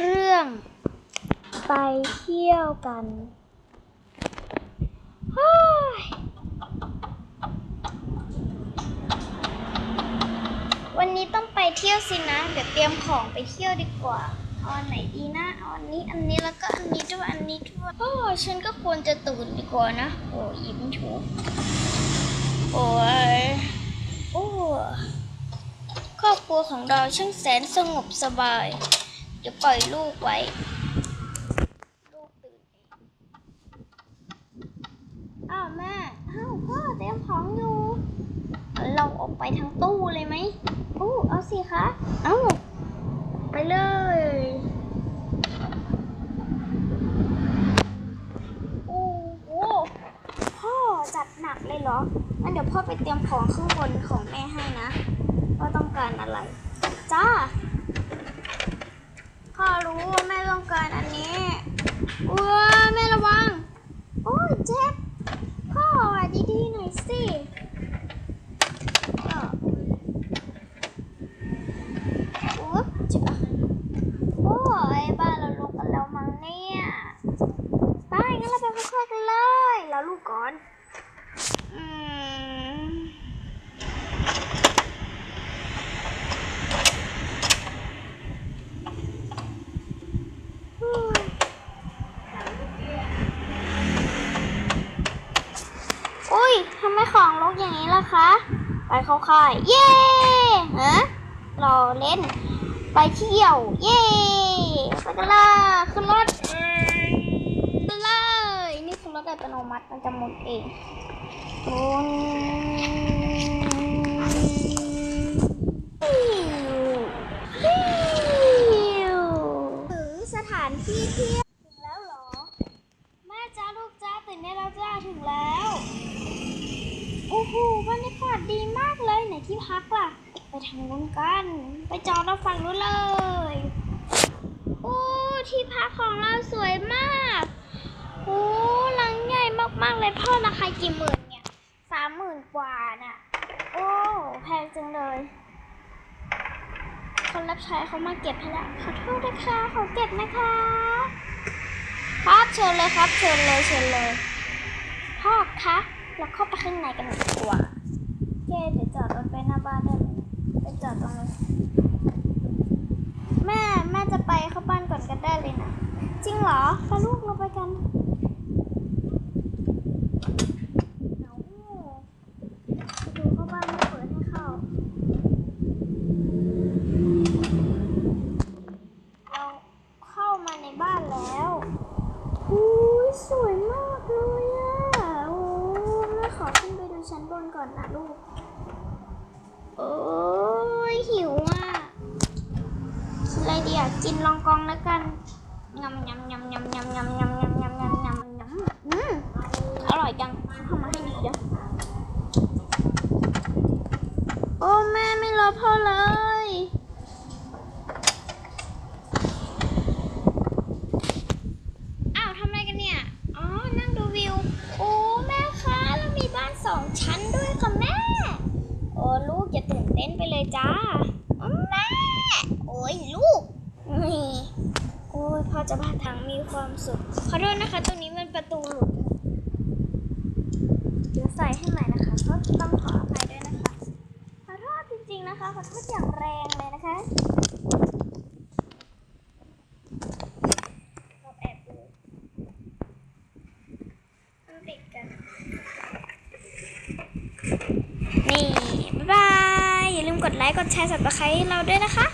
เรื่อง ไปเที่ยวกันวันนี้ต้องไปเที่ยวสินะ เดี๋ยวเตรียมของไปเที่ยวดีกว่าเอาอันไหนดีนะเอาอันนี้อันนี้แล้วก็อันนี้ด้วยอันนี้ด้วยโอ้ฉันก็ควรจะตื่นดีกว่านะโอ้ยิ้มถูกโอ้ยโอ้ครอบครัวของเราช่างแสนสงบสบาย เดี๋ยวปล่อยลูกไว้ ลูกตื่นเองอ้าวแม่อ้าวพ่อเตรียมของอยู่ เราออกไปทั้งตู้เลยไหมอู้เอาสิคะเอาไปเลยโอ้โหพ่อจัดหนักเลยเหรองั้นเดี๋ยวพ่อไปเตรียมของข้างบนของแม่ให้นะว่าต้องการอะไร จ้า รู้ว่าแม่ต้องการอันนี้ว้าแม่ระวัง โอ้ยเจ็บ พ่อดีๆหน่อยสิก็โอ๊ยเจ็บโอ้ยบ้านเราลุกกันแล้วมั้งเนี่ยไปงั้นเราไปค่อยๆกันเลย แล้วลูกก่อน อืม อุ้ย ทำไมของลกอย่างนี้ล่ะคะ ไปเข้าค่าย เย่ฮะรอเล่น ไปเที่ยว เย่ไปกันเลยขึ้นรถเอ้ยไปเลย นี่คือรถอัตโนมัติมันจะหมุนเองโอ้ถึงสถานที่เที่ยวถึงแล้วเหรอ แม่จ้าลูกจ้าตื่นได้แล้วจ้าถึงแล้ว โอ้โหบรรยากาศดีมากเลยไหนที่พักล่ะ ไปทางนู้นกัน ไปจอดเราฝั่งนู้นเลยโอ้ที่พักของเราสวยมากโอ้หลังใหญ่มากๆเลยพ่อราคากี่หมื่นเนี่ยสามหมื่นกว่าน่ะ โอ้แพงจังเลย คนรับใช้เขามาเก็บให้แล้วขอโทษนะคะขอเก็บนะคะครับเชิญเลยครับเชิญเลยเชิญเลยพ่อคะ เราเข้าไปข้างในกันดีกว่าเจ๊เดี๋ยวจอดรถไปหน้าบ้านได้เลยไปจอดตรงนี้นแม่แม่จะไปเข้าบ้านก่อนกันได้เลยนะ จริงเหรอพาลูกเราไปกันเอาดูเข้าบ้านไม่เปิดให้เข้า เราเข้ามาในบ้านแล้วอุ้ยสวยมากเลยอะโอ้แม่ขอขึ้นไปดูชั้นบนก่อนนะลูก โอ้ยหิวอะ กินอะไรดีอะกินลองกองแล้วกันยำยำยำยำยำยำยำยำยำยำยำยำอืมอร่อยจังทำมาให้ดีเดี๋ยวโอ้แม่ไม่รอพ่อเลย อ้าวทำอะไรกันเนี่ย อ๋อ นั่งดูวิว โอ้แม่คะเรามีบ้านสองชั้นด้วยค่ะแม่ โอ้ลูกอย่าตื่นเต้นไปเลยจ้าอ๋อแม่ โอ้ยลูกนี่โจะพาทางมีความสุข ขอโทษนะคะ ตรงนี้มันประตูหลุดเดี๋ยวใส่ให้ใหม่นะคะก็ต้องขออภัยด้วยนะคะ ขอโทษจริงๆนะคะ ขอโทษอย่างแรงเลยนะคะเราแอบปิดกันนี่ บ๊ายบาย อย่าลืมกดไลค์ กดแชร์สับตะไคร้เราด้วยนะคะ